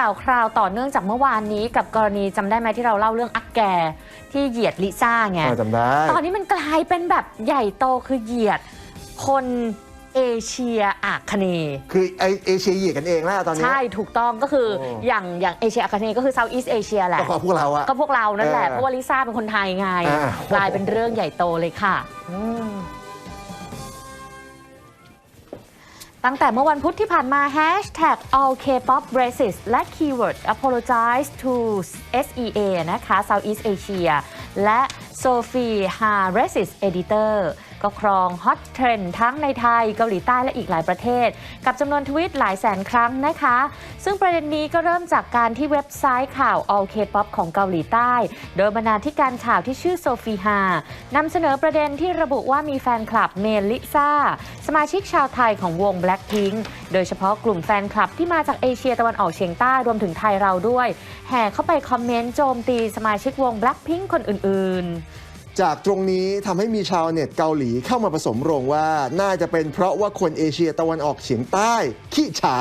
ข่าวคราวต่อเนื่องจากเมื่อวานนี้กับกรณีจำได้ไหมที่เราเล่าเรื่องอักแกที่เหยียดลิซ่าไงเออจำได้ตอนนี้มันกลายเป็นแบบใหญ่โตคือเหยียดคนเอเชียอาคเนย์คือไอเอเชียเหยียดกันเองแล้วตอนนี้ ใช่ถูกต้องก็คือโอ้อย่างอย่างเอเชียอาคเนย์ก็คือเซาท์อีสเอเชียแหละก็พวกเราอะก็พวกเรานั่นแหละเออเพราะว่าลิซ่าเป็นคนไทยไงอ่ากลายเป็นเรื่องใหญ่โตเลยค่ะ ตั้งแต่เมื่อวันพุธที่ผ่านมา Hashtag all K-pop racist และ keyword apologize to SEA นะคะ Southeast Asia และ Sophie Ha racist editor ก็ครองฮอตเทรนด์ทั้งในไทยเกาหลีใต้และอีกหลายประเทศ กับจำนวนทวิตหลายแสนครั้งนะคะ ซึ่งประเด็นนี้ก็เริ่มจากการที่เว็บไซต์ข่าว All K-pop ของเกาหลีใต้ โดยบรรณาธิการข่าวที่ชื่อโซฟีฮานำเสนอประเด็นที่ระบุว่ามีแฟนคลับเมลลิซ่าสมาชิกชาวไทยของวง Blackpink โดยเฉพาะกลุ่มแฟนคลับที่มาจากเอเชียตะวันออกเฉียงใต้รวมถึงไทยเราด้วย แห่เข้าไปคอมเมนต์โจมตีสมาชิกวง Blackpink คนอื่นๆ จากตรงนี้ทำให้มีชาวเน็ตเกาหลีเข้ามาผสมโรงว่า น่าจะเป็นเพราะว่าคนเอเชียตะวันออกเฉียงใต้ขี้ฉา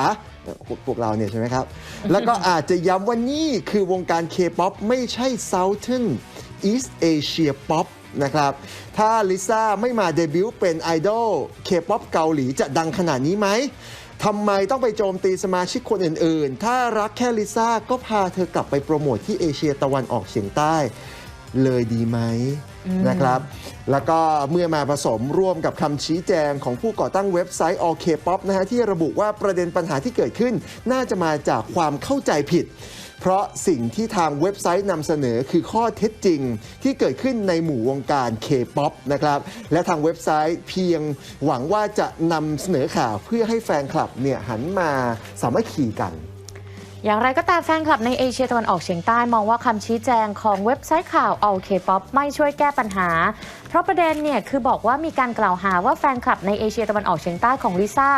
พวกพวกเราเนี่ยใช่ไหมครับ แล้วก็อาจจะย้ำว่านี่คือวงการ K-POP ไม่ใช่ Southern East Asia Pop นะครับ ถ้าลิซ่าไม่มาเดบิวต์เป็นไอดอล K-POP เกาหลีจะดังขนาดนี้ไหมทำไมต้องไปโจมตีสมาชิกคนอื่น ๆ ถ้ารักแค่ลิซ่าก็พาเธอกลับไปโปรโมทที่เอเชียตะวันออกเฉียงใต้ เลยดีไหมนะครับ แล้วก็เมื่อมาผสมร่วมกับคำชี้แจงของผู้ก่อตั้งเว็บไซต์ All K-pop นะฮะที่ระบุว่าประเด็นปัญหาที่เกิดขึ้น น่าจะมาจากความเข้าใจผิด เพราะสิ่งที่ทางเว็บไซต์นำเสนอคือข้อเท็จจริง ที่เกิดขึ้นในหมู่วงการ K-POP นะครับ และทางเว็บไซต์เพียงหวังว่าจะนำเสนอข่าวเพื่อให้แฟนคลับเนี่ยหันมาสามัคคีกัน อย่างไรก็ตามแฟนคลับในเอเชียตะวันออกเฉียงใต้มองว่าคำชี้แจงของเว็บไซต์ข่าว All K-pop ไม่ช่วยแก้ปัญหาเพราะประเด็นเนี่ยคือบอกว่ามีการกล่าวหาว่าแฟนคลับในเอเชียตะวันออกเฉียงใต้ของลิซ่า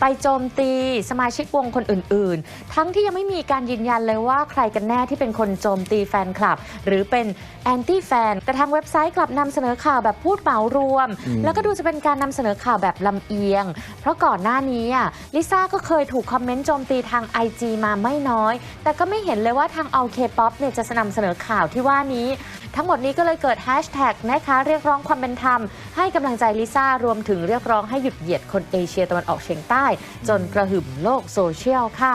ไปโจมตีสมาชิกวงคนอื่น ๆ ทั้งที่ยังไม่มีการยืนยันเลยว่าใครกันแน่ที่เป็นคนโจมตีแฟนคลับ หรือเป็นแอนตี้แฟน แต่ทางเว็บไซต์กลับนำเสนอข่าวแบบพูดเหมารวม แล้วก็ดูจะเป็นการนำเสนอข่าวแบบลำเอียง เพราะก่อนหน้านี้อะลิซ่าก็เคยถูกคอมเมนต์โจมตีทาง IG มาไม่น้อย แต่ก็ไม่เห็นเลยว่าทางเอาเคป๊อปเนี่ยจะนำเสนอข่าวที่ว่านี้ ทั้งหมดนี้ก็เลยเกิดแฮชแท็กนะคะเรียกร้องความเป็นธรรม ให้กำลังใจลิซ่ารวมถึงเรียกร้องให้หยุดเหยียดคนเอเชียตะวันออกเฉียงใต้ จนกระหึ่มโลกโซเชียลค่ะ